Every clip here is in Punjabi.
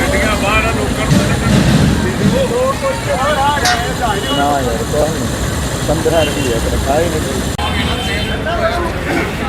ਗੱਡੀਆਂ ਬਾਹਰ ਆ, ਲੋਕਾਂ ਨੂੰ ਨਾ ਯਾਰ ਕੋਈ ਨਹੀਂ 15 ਰੁਪਏ ਤਨਖਾਹ ਹੀ ਨਹੀਂ ਪੰਜਾਬ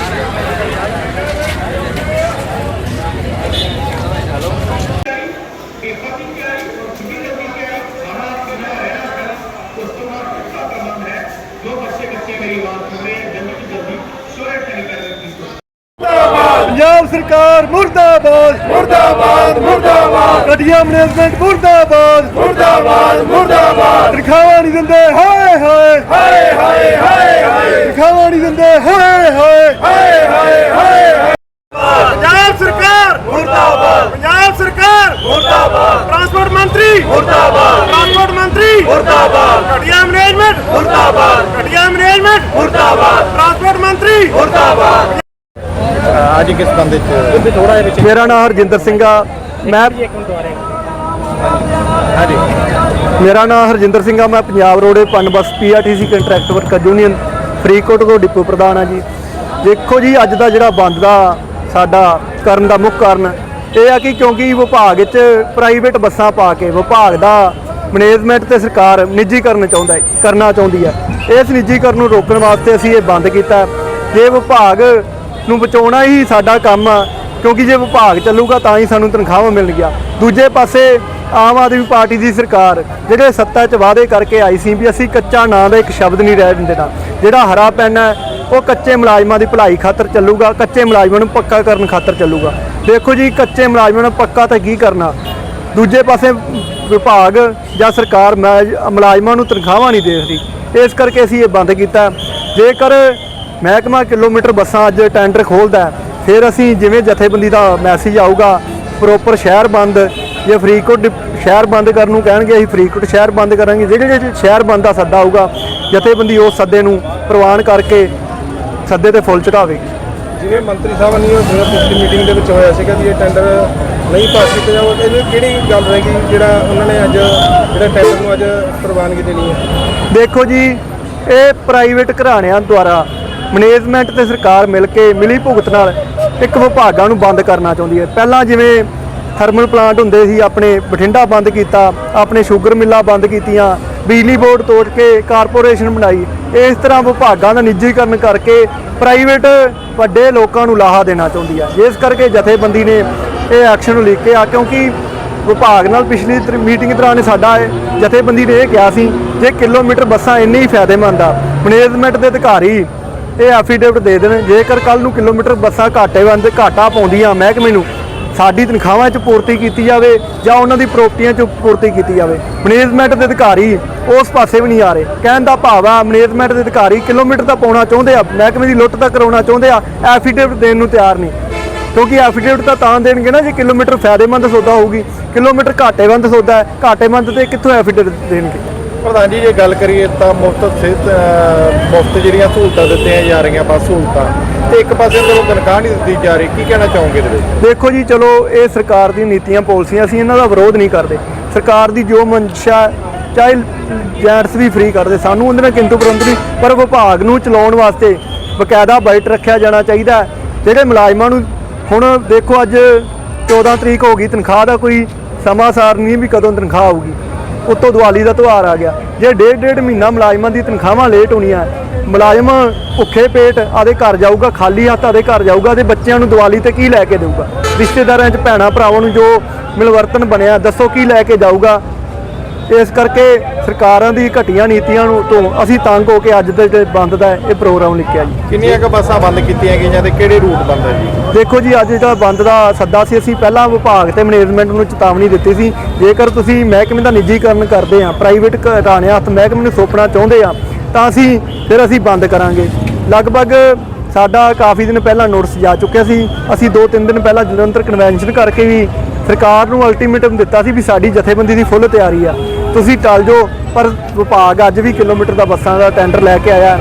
ਸਰਕਾਰ ਮੁਰਦਾਬਾਦ। ਮੁਰਦਾਬਾਦ ਮੁਰਦਾਬਾਦ। ਗੱਡੀਆਂ ਮੈਨੇਜਮੈਂਟ ਮੁਰਦਾਬਾਦ। ਮੁਰਦਾਬਾਦ ਮੁਰਦਾਬਾਦ। ਤਨਖਾਹਾਂ ਨਹੀਂ ਦਿੰਦੇ। ਹਾਏ ਹਾਏ। ਹਾਏ ਹਾਏ ਹਾਏ ਤਨਖਾਹਾਂ ਨਹੀਂ ਦਿੰਦੇ ਹਾਏ ਹਾਏ ਹਾਏ ਹਾਏ ਹਾਏ ਪੰਜਾਬ ਸਰਕਾਰ ਮੁਰਦਾਬਾਦ ਪੰਜਾਬ ਸਰਕਾਰ ਮੁਰਦਾਬਾਦ ਟਰਾਂਸਪੋਰਟ ਮੰਤਰੀ ਮੁਰਦਾਬਾਦ ਟਰਾਂਸਪੋਰਟ ਮੰਤਰੀ ਮੁਰਦਾਬਾਦ ਗੱਡੀਆਂ ਮੈਨੇਜਮੈਂਟ ਮੁਰਦਾਬਾਦ ਗੱਡੀਆਂ ਮੈਨੇਜਮੈਂਟ ਮੁਰਦਾਬਾਦ ਟਰਾਂਸਪੋਰਟ ਮੰਤਰੀ ਮੁਰਦਾਬਾਦ ਅੱਜ ਕਿਸ ਬੰਦੇ ਚ? ਥੋੜਾ ਜਿਹਾ ਵਿੱਚ ਮੇਰਾ ਨਾਮ ਹਰਜਿੰਦਰ ਸਿੰਘ ਆ। ਮੈਂ ਹਾਂਜੀ। ਮੇਰਾ ਨਾਮ ਹਰਜਿੰਦਰ ਸਿੰਘ ਆ। ਮੈਂ Punjab roadways Punbus PRTC contract worker union Faridkot ਤੋਂ ਡਿਪੂ ਪ੍ਰਧਾਨ ਆ ਜੀ। ਦੇਖੋ ਜੀ ਅੱਜ ਦਾ ਜਿਹੜਾ ਬੰਦ ਦਾ ਸਾਡਾ ਕਰਨ ਦਾ ਮੁੱਖ ਕਾਰਨ ਇਹ ਆ ਕਿ ਕਿਉਂਕਿ ਵਿਭਾਗ ਵਿੱਚ ਪ੍ਰਾਈਵੇਟ ਬੱਸਾਂ ਪਾ ਕੇ ਵਿਭਾਗ ਦਾ ਮੈਨੇਜਮੈਂਟ ਤੇ ਸਰਕਾਰ ਨਿੱਜੀਕਰਨ ਚਾਹੁੰਦਾ ਹੈ ਕਰਨਾ ਚਾਹੁੰਦੀ ਹੈ। ਇਸ ਨਿੱਜੀਕਰਨ ਨੂੰ ਰੋਕਣ ਵਾਸਤੇ ਅਸੀਂ ਇਹ ਬੰਦ ਕੀਤਾ। ਜੇ ਵਿਭਾਗ ਨੂੰ ਬਚਾਉਣਾ ਹੀ ਸਾਡਾ ਕੰਮ ਆ, ਕਿਉਂਕਿ ਜੇ ਵਿਭਾਗ ਚੱਲੂਗਾ ਤਾਂ ਹੀ ਸਾਨੂੰ ਤਨਖਾਹਾਂ ਮਿਲਣਗੀਆਂ ਦੂਜੇ ਪਾਸੇ ਆਮ ਆਦਮੀ ਪਾਰਟੀ ਦੀ ਸਰਕਾਰ, ਜਿਹੜੇ ਸੱਤਾ 'ਚ ਵਾਅਦੇ ਕਰਕੇ ਆਈ ਸੀ ਵੀ ਅਸੀਂ ਕੱਚਾ ਨਾਂ ਦਾ ਇੱਕ ਸ਼ਬਦ ਨਹੀਂ ਰਹਿ ਦਿੰਦੇ ਜਿਹੜਾ ਹਰਾ ਪੈਨ ਹੈ, ਉਹ ਕੱਚੇ ਮੁਲਾਜ਼ਮਾਂ ਦੀ ਭਲਾਈ ਖਾਤਰ ਚੱਲੂਗਾ, ਕੱਚੇ ਮੁਲਾਜ਼ਮਾਂ ਨੂੰ ਪੱਕਾ ਕਰਨ ਖਾਤਰ ਚੱਲੂਗਾ। ਦੇਖੋ ਜੀ, ਕੱਚੇ ਮੁਲਾਜ਼ਮਾਂ ਨੂੰ ਪੱਕਾ ਤਾਂ ਕੀ ਕਰਨਾ? ਦੂਜੇ ਪਾਸੇ ਵਿਭਾਗ ਜਾਂ ਸਰਕਾਰ ਮੈਂ- ਮੁਲਾਜ਼ਮਾਂ ਨੂੰ ਤਨਖਾਹਾਂ ਨਹੀਂ ਦੇ ਰਹੀ। ਇਸ ਕਰਕੇ ਅਸੀਂ ਇਹ ਬੰਦ ਕੀਤਾ। ਜੇਕਰ ਮਹਿਕਮਾ ਕਿਲੋਮੀਟਰ ਬੱਸਾਂ ਅੱਜ ਟੈਂਡਰ ਖੋਲਦਾ ਫਿਰ ਅਸੀਂ ਜਿਵੇਂ ਜਥੇਬੰਦੀ ਦਾ ਮੈਸੇਜ ਆਊਗਾ ਪ੍ਰੋਪਰ ਸ਼ਹਿਰ ਬੰਦ ਜੇ ਫਰੀਦਕੋਟ ਸ਼ਹਿਰ ਬੰਦ ਕਰਨ ਨੂੰ ਕਹਿਣਗੇ ਅਸੀਂ ਫਰੀਦਕੋਟ ਸ਼ਹਿਰ ਬੰਦ ਕਰਾਂਗੇ। ਜਿਹੜੇ ਜਿਹੜੇ ਸ਼ਹਿਰ ਬੰਦ ਦਾ ਸੱਦਾ ਆਊਗਾ ਜਥੇਬੰਦੀ ਉਸ ਸੱਦੇ ਨੂੰ ਪ੍ਰਵਾਨ ਕਰਕੇ ਸੱਦੇ ਤੇ ਫੁੱਲ ਚੜਾਵੇਗੀ ਜਿਵੇਂ ਮੰਤਰੀ ਸਾਹਿਬ ਨੇ ਉਹ ਪਿਛਲੀ ਮੀਟਿੰਗ ਦੇ ਵਿੱਚ ਹੋਇਆ ਸੀਗਾ ਵੀ ਇਹ ਟੈਂਡਰ ਨਹੀਂ ਪਾਸ ਕੀਤਾ ਜਾਊਗਾ ਇਹਦੀ ਕਿਹੜੀ ਗੱਲ ਰਹੇਗੀ ਜਿਹੜਾ ਉਹਨਾਂ ਨੇ ਅੱਜ ਜਿਹੜਾ ਟੈਂਡਰ ਨੂੰ ਅੱਜ ਪ੍ਰਵਾਨਗੀ ਦੇਣੀ ਹੈ? ਦੇਖੋ ਜੀ ਇਹ ਪ੍ਰਾਈਵੇਟ ਘਰਾਣਿਆਂ ਦੁਆਰਾ ਮੈਨੇਜਮੈਂਟ ਤੇ ਸਰਕਾਰ ਮਿਲ ਕੇ ਮਿਲੀ ਭੁਗਤ ਨਾਲ ਇੱਕ ਵਿਭਾਗਾਂ ਨੂੰ ਬੰਦ ਕਰਨਾ ਚਾਹੁੰਦੀ ਹੈ। ਪਹਿਲਾਂ ਜਿਵੇਂ ਥਰਮਲ ਪਲਾਂਟ ਹੁੰਦੇ ਸੀ, ਆਪਣੇ ਬਠਿੰਡਾ ਬੰਦ ਕੀਤਾ, ਆਪਣੇ ਸ਼ੂਗਰ ਮਿੱਲਾਂ ਬੰਦ ਕੀਤੀਆਂ, ਬਿਜਲੀ ਬੋਰਡ ਤੋੜ ਕੇ ਕਾਰਪੋਰੇਸ਼ਨ ਬਣਾਈ। ਇਸ ਤਰ੍ਹਾਂ ਵਿਭਾਗਾਂ ਦਾ ਨਿੱਜੀਕਰਨ ਕਰਕੇ ਪ੍ਰਾਈਵੇਟ ਵੱਡੇ ਲੋਕਾਂ ਨੂੰ ਲਾਹਾ ਦੇਣਾ ਚਾਹੁੰਦੀ ਹੈ। ਜਿਸ ਕਰਕੇ ਜਥੇਬੰਦੀ ਨੇ ਇਹ ਐਕਸ਼ਨ ਨੂੰ ਲਿਖ ਕੇ ਆ, ਕਿਉਂਕਿ ਵਿਭਾਗ ਨਾਲ ਪਿਛਲੀ ਮੀਟਿੰਗ ਦੌਰਾਨ ਸਾਡਾ ਜਥੇਬੰਦੀ ਨੇ ਇਹ ਕਿਹਾ ਸੀ, ਜੇ ਕਿਲੋਮੀਟਰ ਬੱਸਾਂ ਇੰਨੀ ਹੀ ਫਾਇਦੇਮੰਦ ਆ, ਮੈਨੇਜਮੈਂਟ ਦੇ ਅਧਿਕਾਰੀ ਇਹ ਐਫੀਡੇਵਿਟ ਦੇ ਦੇਣ। ਜੇਕਰ ਕੱਲ ਨੂੰ ਕਿਲੋਮੀਟਰ ਬੱਸਾਂ ਘਾਟੇ ਬੰਦ ਘਾਟਾ ਪਾਉਂਦੀਆਂ ਮਹਿਕਮੇ ਨੂੰ, ਸਾਡੀ ਤਨਖਾਹਾਂ 'ਚ ਪੂਰਤੀ ਕੀਤੀ ਜਾਵੇ ਜਾਂ ਉਹਨਾਂ ਦੀ ਪ੍ਰਾਪਰਟੀਆਂ 'ਚ ਪੂਰਤੀ ਕੀਤੀ ਜਾਵੇ। ਮੈਨੇਜਮੈਂਟ ਦੇ ਅਧਿਕਾਰੀ ਉਸ ਪਾਸੇ ਵੀ ਨਹੀਂ ਆ ਰਹੇ। ਕਹਿਣ ਦਾ ਭਾਵ ਆ ਮੈਨੇਜਮੈਂਟ ਦੇ ਅਧਿਕਾਰੀ ਕਿਲੋਮੀਟਰ ਤਾਂ ਪਾਉਣਾ ਚਾਹੁੰਦੇ ਆ, ਮਹਿਕਮੇ ਦੀ ਲੁੱਟ ਤਾਂ ਕਰਾਉਣਾ ਚਾਹੁੰਦੇ ਆ ਐਫੀਡੇਵਿਟ ਦੇਣ ਨੂੰ ਤਿਆਰ ਨਹੀਂ। ਕਿਉਂਕਿ ਐਫੀਡੇਵਿਟ ਤਾਂ ਤਾਂ ਦੇਣਗੇ ਨਾ ਜੇ ਕਿਲੋਮੀਟਰ ਫਾਇਦੇਮੰਦ ਸੌਦਾ ਹੋਊਗੀ। ਕਿਲੋਮੀਟਰ ਘਾਟੇਵੰਦ ਸੌਦਾ ਹੈ ਘਾਟੇਮੰਦ ਤੇ ਕਿੱਥੋਂ ਐਫੀਡੇਵਿਟ ਦੇਣਗੇ? ਪ੍ਰਧਾਨ ਜੀ, ਜੇ ਗੱਲ ਕਰੀਏ ਤਾਂ ਮੁਫਤ ਸਿਹਤ ਮੁਫਤ ਜਿਹੜੀਆਂ ਸਹੂਲਤਾਂ ਦਿੱਤੀਆਂ ਜਾ ਰਹੀਆਂ ਬਸ ਸਹੂਲਤਾਂ, ਤੇ ਇੱਕ ਪਾਸੇ ਜਦੋਂ ਤਨਖਾਹ ਨਹੀਂ ਦਿੱਤੀ ਜਾ ਰਹੀ, ਕੀ ਕਹਿਣਾ ਚਾਹੋਗੇ ਇਹਦੇ ਵਿੱਚ? ਦੇਖੋ ਜੀ, ਚਲੋ ਇਹ ਸਰਕਾਰ ਦੀ ਨੀਤੀਆਂ, ਪਾਲਿਸੀਆਂ, ਅਸੀਂ ਇਹਨਾਂ ਦਾ ਵਿਰੋਧ ਨਹੀਂ ਕਰਦੇ। ਸਰਕਾਰ ਦੀ ਜੋ ਮਨਸ਼ਾ, ਚਾਹੇ ਜੈਂਟਸ ਵੀ ਫ੍ਰੀ ਕਰਦੇ, ਸਾਨੂੰ ਉਹਦੇ ਨਾਲ ਕਿੰਤੂ ਪਰੰਤੂ ਨਹੀਂ, ਪਰ ਵਿਭਾਗ ਨੂੰ ਚਲਾਉਣ ਵਾਸਤੇ ਬਕਾਇਦਾ ਬਜਟ ਰੱਖਿਆ ਜਾਣਾ ਚਾਹੀਦਾ ਜਿਹੜੇ ਮੁਲਾਜ਼ਮਾਂ ਨੂੰ ਹੁਣ ਦੇਖੋ ਅੱਜ 14 ਤਰੀਕ ਹੋ ਗਈ, ਤਨਖਾਹ ਦਾ ਕੋਈ ਸਮਾਂ ਸਾਰ ਨਹੀਂ ਵੀ ਕਦੋਂ ਤਨਖਾਹ ਆਊਗੀ। ਉੱਤੋਂ ਦੀਵਾਲੀ ਦਾ ਤਿਉਹਾਰ ਆ ਗਿਆ। ਜੇ ਡੇਢ ਡੇਢ ਮਹੀਨਾ ਮੁਲਾਜ਼ਮਾਂ ਦੀ ਤਨਖਾਹਾਂ ਲੇਟ ਹੋਣੀਆਂ, ਮੁਲਾਜ਼ਮ ਭੁੱਖੇ ਪੇਟ, ਆਦੇ ਘਰ ਜਾਊਗਾ, ਖਾਲੀ ਹੱਥ ਆਦੇ ਘਰ ਜਾਊਗਾ ਤੇ ਬੱਚਿਆਂ ਨੂੰ ਦੀਵਾਲੀ ਤੇ ਕੀ ਲੈ ਕੇ ਦੇਊਗਾ? ਰਿਸ਼ਤੇਦਾਰਾਂ 'ਚ ਭੈਣਾਂ ਭਰਾਵਾਂ ਨੂੰ ਜੋ ਮਿਲਵਰਤਨ ਬਣਿਆ, ਦੱਸੋ ਕੀ ਲੈ ਕੇ ਜਾਊਗਾ? ਇਸ ਕਰਕੇ ਸਰਕਾਰਾਂ ਦੀ ਘਟੀਆਂ ਨੀਤੀਆਂ ਨੂੰ ਤੋਂ ਅਸੀਂ ਤੰਗ ਹੋ ਕੇ ਅੱਜ ਦੇ ਜਿਹੜੇ ਬੰਦ ਦਾ ਇਹ ਪ੍ਰੋਗਰਾਮ ਲਿਖਿਆ ਜੀ। ਕਿੰਨੀਆਂ ਕੁ ਬੱਸਾਂ ਬੰਦ ਕੀਤੀਆਂ ਗਈਆਂ ਤੇ ਕਿਹੜੇ ਰੂਟ ਬੰਦ ਹੈ ਜੀ? ਦੇਖੋ ਜੀ ਅੱਜ ਜਿਹੜਾ ਬੰਦ ਦਾ ਸੱਦਾ ਸੀ ਅਸੀਂ ਪਹਿਲਾਂ ਵਿਭਾਗ ਤੇ ਮੈਨੇਜਮੈਂਟ ਨੂੰ ਚੇਤਾਵਨੀ ਦਿੱਤੀ ਸੀ। ਜੇਕਰ ਤੁਸੀਂ ਮਹਿਕਮੇ ਦਾ ਨਿੱਜੀਕਰਨ ਕਰਦੇ ਆ ਪ੍ਰਾਈਵੇਟ ਘਰਾਣਿਆਂ ਹੱਥ ਮਹਿਕਮੇ ਨੂੰ ਸੌਂਪਣਾ ਚਾਹੁੰਦੇ ਆ ਤਾਂ ਅਸੀਂ ਫਿਰ ਅਸੀਂ ਬੰਦ ਕਰਾਂਗੇ। ਲਗਭਗ ਸਾਡਾ ਕਾਫੀ ਦਿਨ ਪਹਿਲਾਂ ਨੋਟਿਸ ਜਾ ਚੁੱਕਿਆ ਸੀ। ਅਸੀਂ 2-3 ਦਿਨ ਪਹਿਲਾਂ ਜਲੰਧਰ ਕਨਵੈਨਸ਼ਨ ਕਰਕੇ ਵੀ ਸਰਕਾਰ ਨੂੰ ਅਲਟੀਮੇਟਮ ਦਿੱਤਾ ਸੀ ਵੀ ਸਾਡੀ ਜਥੇਬੰਦੀ ਦੀ ਫੁੱਲ ਤਿਆਰੀ ਆ। ਤੁਸੀਂ ਟਲ ਜਾਓ, ਪਰ ਵਿਭਾਗ ਅੱਜ ਵੀ ਕਿਲੋਮੀਟਰ ਦਾ ਬੱਸਾਂ ਦਾ ਟੈਂਡਰ ਲੈ ਕੇ ਆਇਆ।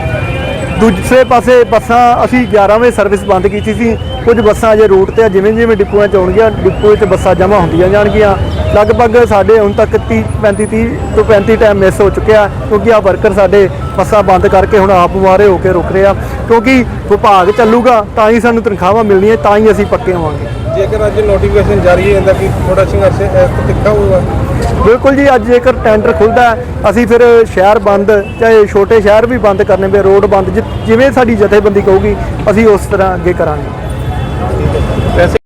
ਦੂਸਰੇ ਪਾਸੇ ਬੱਸਾਂ, ਅਸੀਂ 11 ਵਜੇ ਸਰਵਿਸ ਬੰਦ ਕੀਤੀ ਸੀ। ਕੁਝ ਬੱਸਾਂ ਅਜੇ ਰੂਟ ਤੇ ਆ ਜਿਵੇਂ ਜਿਵੇਂ ਡਿਪੂਆਂ ਚ ਆਉਣਗੀਆਂ ਡਿਪੂ ਵਿੱਚ ਬੱਸਾਂ ਜਮ੍ਹਾਂ ਹੁੰਦੀਆਂ ਜਾਣਗੀਆਂ। ਲਗਭਗ ਸਾਡੇ ਹੁਣ ਤੱਕ 30 35 30 ਤੋਂ 35 ਟਾਈਮ ਮਿਸ ਹੋ ਚੁੱਕਿਆ, ਕਿਉਂਕਿ ਆ ਵਰਕਰ ਸਾਡੇ ਬੱਸਾਂ ਬੰਦ ਕਰਕੇ ਹੁਣ ਆਪ ਮੁਆਰੇ ਹੋ ਕੇ ਰੁਕ ਰਹੇ ਆ। ਕਿਉਂਕਿ ਵਿਭਾਗ ਚੱਲੂਗਾ, ਤਾਂ ਹੀ ਸਾਨੂੰ ਤਨਖਾਹਾਂ ਮਿਲਣੀਆਂ, ਤਾਂ ਹੀ ਅਸੀਂ ਪੱਕੇ ਹੋਵਾਂਗੇ। ਜੇਕਰ ਅੱਜ ਨੋਟੀਫਿਕੇਸ਼ਨ ਜਾਰੀ ਹੈ ਜਾਂਦਾ ਕਿ ਥੋੜਾ ਸੰਘਰਸ਼ ਤਿੱਖਾ ਹੋਊਗਾ? ਬਿਲਕੁਲ ਜੀ, ਅੱਜ ਜੇਕਰ ਟੈਂਡਰ ਖੁੱਲਦਾ ਅਸੀਂ ਫਿਰ ਸ਼ਹਿਰ ਬੰਦ ਚਾਹੇ ਛੋਟੇ ਸ਼ਹਿਰ ਵੀ ਬੰਦ ਕਰਨੇ ਪਏ, ਰੋਡ ਬੰਦ, ਜਿ- ਜਿਵੇਂ ਸਾਡੀ ਜਥੇਬੰਦੀ ਕਹੂਗੀ, ਅਸੀਂ ਉਸ ਤਰ੍ਹਾਂ ਅੱਗੇ ਕਰਾਂਗੇ।